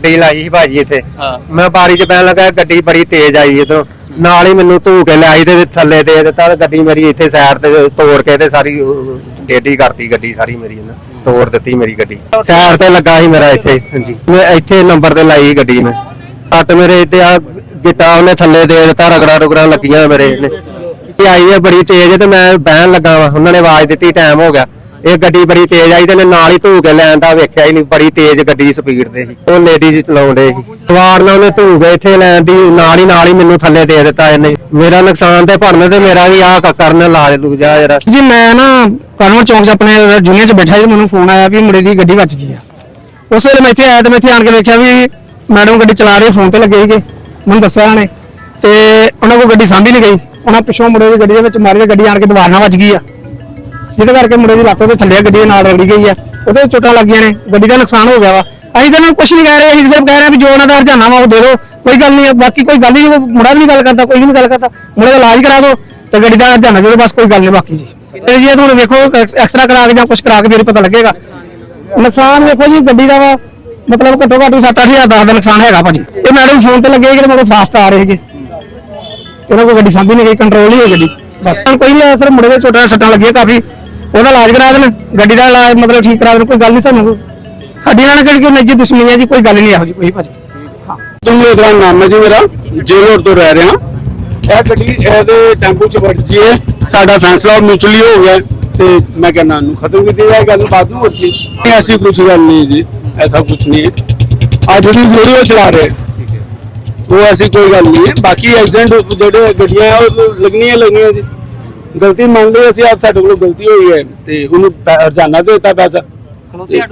ਗੱਡੀ ਲਾਈ ਸੀ ਭਾਜੀ ਇੱਥੇ। ਹਾਂ। ਮੈਂ ਬਾਰੀ 'ਚ ਪੈਣ ਲੱਗਾ ਗੱਡੀ ਬੜੀ ਤੇਜ਼ ਆਈ ਇਧਰੋਂ ਨਾਲ ਹੀ ਮੈਨੂੰ ਧੂ ਕੇ ਲਿਆਈ ਤੇ ਥੱਲੇ ਦੇ ਦਿੱਤਾ ਤੇ ਗੱਡੀ ਮੇਰੀ ਇੱਥੇ ਸਾਈਡ ਤੇ ਤੋੜ ਕੇ ਤੇ ਸਾਰੀ ਟੇਢੀ ਕਰਤੀ ਗੱਡੀ ਸਾਰੀ ਮੇਰੀ ਇਹਨਾਂ। ਤੋੜ ਦਿੱਤੀ ਮੇਰੀ ਗੱਡੀ। ਸਾਈਡ ਤੇ ਲੱਗਾ ਸੀ ਮੇਰਾ ਇੱਥੇ ਹਾਂਜੀ। ਮੈਂ ਇੱਥੇ ਨੰਬਰ ਤੇ ਲਾਈ ਗੱਡੀ ਮੈਂ ਕੱਟ ਮੇਰੇ ਇੱਥੇ ਆ ਗਿੱਟਾ ਉਹਨੇ ਥੱਲੇ ਦੇ ਦਿੱਤਾ ਰਗੜਾ ਰੁਗੜਾ ਲੱਗੀਆਂ ਮੇਰੇ ਇਹਨੇ। ਇਹ ਆਈ ਹੈ ਬੜੀ ਤੇਜ਼ ਤੇ ਮੈਂ ਬਹਿਣ ਲੱਗਾ ਵਾ। ਉਹਨਾਂ ਨੇ ਆਵਾਜ਼ ਦਿੱਤੀ ਟਾਈਮ ਹੋ ਗਿਆ। ਇਹ ਗੱਡੀ ਬੜੀ ਤੇਜ਼ ਆਈ ਤੇ ਨਾਲ ਹੀ ਧੂ ਕੇ ਲੈਣ ਦਾ ਵੇਖਿਆ ਹੀ ਨਹੀਂ, ਬੜੀ ਤੇਜ਼ ਗੱਡੀ ਸਪੀਡ ਤੇ। ਸੀ ਉਹ ਲੇਡੀਜ਼ ਚਲਾਉਂਦੇ ਸੀ। ਸਵਾਰ ਨਾਲ ਉਹਨੇ ਧੂ ਕੇ ਇੱਥੇ ਲੈਣ ਦੀ, ਨਾਲ ਹੀ ਨਾਲ ਹੀ ਮੈਨੂੰ ਥੱਲੇ ਦੇ ਦਿੱਤਾ ਇਹਨੇ। ਮੇਰਾ ਨੁਕਸਾਨ ਤੇ ਭਰਨ ਤੇ ਮੇਰਾ ਵੀ ਆਹ ਕਰਨ ਲਾ ਲੂ ਜਾ ਜਰਾ। ਜੀ, ਮੈਂ ਨਾ ਕਨਵਰ ਚੌਂਕ 'ਚ ਆਪਣੇ ਜੂਨੀਅਰ 'ਚ ਬੈਠਾ ਸੀ, ਮੈਨੂੰ ਫੋਨ ਆਇਆ ਵੀ ਮੁੰਡੇ ਦੀ ਗੱਡੀ ਵੱਜ ਗਈ ਆ। ਉਸ ਵੇਲੇ ਮੈਂ ਇੱਥੇ ਆਇਆ ਤੇ ਮੈਂ ਇੱਥੇ ਆਣ ਕੇ ਵੇਖਿਆ ਵੀ ਮੈਡਮ ਗੱਡੀ ਚਲਾ ਰਹੇ ਫੋਨ ਤੇ ਲੱਗੇ ਸੀਗੇ। ਮੈਨੂੰ ਦੱਸਿਆ ਉਹਨੇ। ਤੇ ਉਹਨਾਂ ਕੋਲ ਗੱਡੀ ਸਾਂਭੀ ਨਹੀਂ ਗਈ। ਉਹਨਾਂ ਪਿੱਛੋਂ ਮੁੰਡੇ ਦੀ ਗੱਡੀ ਦੇ ਵਿੱਚ ਮਾਰੀ ਗੱਡੀ ਆਣ ਕੇ ਦੀਵਾਰ ਨਾਲ ਵੱਜ ਗਈ ਆ। ਜਿਹਦੇ ਕਰਕੇ ਮੁੰਡੇ ਦੀ ਲੱਤ ਤੇ ਥੱਲੇ ਗੱਡੀ ਦੇ ਨਾਲ ਰਗੜੀ ਗਈ ਆ। ਉਹਦੇ ਚੋਟਾਂ ਲੱਗੀਆਂ ਨੇ, ਗੱਡੀ ਦਾ ਨੁਕਸਾਨ ਹੋ ਗਿਆ ਵਾ। ਅਸੀਂ ਤਾਂ ਇਹਨਾਂ ਨੂੰ ਕੁਝ ਨਹੀਂ ਕਹਿ ਰਹੇ, ਅਸੀਂ ਸਿਰਫ ਕਹਿ ਰਹੇ ਵੀ ਜੋ ਉਹਨਾਂ ਦਾ ਹਰਜਾਨਾ ਵਾ ਉਹ ਦੇ ਦਿਓ। ਕੋਈ ਗੱਲ ਨਹੀਂ ਬਾਕੀ ਕੋਈ ਗੱਲ ਨਹੀਂ ਮੁੰਡਾ ਵੀ ਨਹੀਂ ਗੱਲ ਕਰਦਾ, ਕੋਈ ਵੀ ਨਹੀਂ ਗੱਲ ਕਰਦਾ। ਮੁੰਡੇ ਦਾ ਇਲਾਜ ਕਰਾ ਦਿਓ ਤੇ ਗੱਡੀ ਦਾ ਹਰਜਾਨਾ ਦੇ ਦਿਓ ਬਸ ਕੋਈ ਗੱਲ ਨਹੀਂ ਬਾਕੀ ਜੀ। ਇਹ ਜੀ ਤੁਹਾਨੂੰ ਵੇਖੋ ਐਕਸਟਰਾ ਕਰਾ ਕੇ ਜਾਂ ਕੁਝ ਕਰਾ ਕੇ ਫਿਰ ਪਤਾ ਲੱਗੇਗਾ। ਨੁਕਸਾਨ ਵੇਖੋ ਜੀ, ਗੱਡੀ ਦਾ ਵਾ, ਮਤਲਬ ਘੱਟੋ ਘੱਟ 7-8000 ਦਾ ਨੁਕਸਾਨ ਹੈਗਾ ਭਾਜੀ। ਇਹ ਮੈਡਮ ਫੋਨ ਤੇ ਲੱਗੇ ਕਿ ਮੇਰੇ ਫਾਸਟ ਆ ਰਹੇ ਸੀਗੇ ਉਹਨਾਂ ਕੋਲ ਗੱਡੀ ਸਾਂਭੀ ਨਹੀਂ ਗਈ ਕੰਟਰੋਲ ਹੀ ਹੋ ਗੱਡੀ। ਬਸ। ਕੋਈ ਨਹੀਂ ਸਰ ਮੁੰਡੇ ਦੇ ਛੋਟਾ ਸੱਟਾਂ ਲੱਗੀਆਂ ਕਾਫੀ। ਉਹਦਾ ਇਲਾਜ ਕਰਾ ਦੇਣ, ਗੱਡੀ ਦਾ ਇਲਾਜ ਮਤਲਬ ਠੀਕ ਕਰਾ ਦੇਣ, ਕੋਈ ਗੱਲ ਨਹੀਂ ਸਾਨੂੰ। ਸਾਡੀ ਨਾਲ ਕਿਹੜੀ ਕੋਈ ਨਿੱਜੀ ਦੁਸ਼ਮਣੀ ਹੈ ਜੀ, ਕੋਈ ਗੱਲ ਨਹੀਂ ਇਹੋ ਜੀ ਕੋਈ ਭਾਜੀ। ਜੰਗਲੇ ਦਾ ਨਾਮ ਹੈ ਜੀ ਮੇਰਾ ਜੇਲਰ ਤੋਂ ਰਹਿ ਰਿਹਾ। ਇਹ ਗੱਡੀ, ਇਹਦੇ ਟੈਂਪੂ ਚ ਵੱਜ ਗਈ ਹੈ। ਸਾਡਾ ਫੈਸਲਾ ਮਿਊਚੁਅਲੀ ਹੋ ਗਿਆ ਤੇ ਮੈਂ ਕਹਿੰਦਾ ਨੂੰ ਖਤਮ ਕੀਤੀ ਜਾਏ, ਗੱਲ ਬਾਤ ਨੂੰ ਹੋਤੀ ਐਸੀ ਕੁਝ ਗੱਲ ਨਹੀਂ ਜੀ, ਐਸਾ ਕੁਝ ਨਹੀਂ ਹੈ। ਅੱਜ ਜਿਹੜੀ ਵੀਡੀਓ ਚਲਾ ਰਹੇ। ਉਹ ਐਸੀ ਕੋਈ ਗੱਲ ਨਹੀਂ ਹੈ। ਬਾਕੀ ਐਕਸੀਡੈਂਟ ਜਿਹੜੇ ਗੱਡੀਆਂ ਉਹ ਲੱਗਣੀਆਂ ਲੱਗਣੀਆਂ ਜੀ। ਗਲਤੀ ਮੰਨ ਲਈ ਅਸੀਂ ਆਪ ਸਾਡੇ ਕੋਲੋਂ ਗਲਤੀ ਹੋਈ ਹੈ ਤੇ ਉਹਨੂੰ ਹਰਜਾਨਾ ਦੇ ਦਿੱਤਾ ਪੈਸਾ।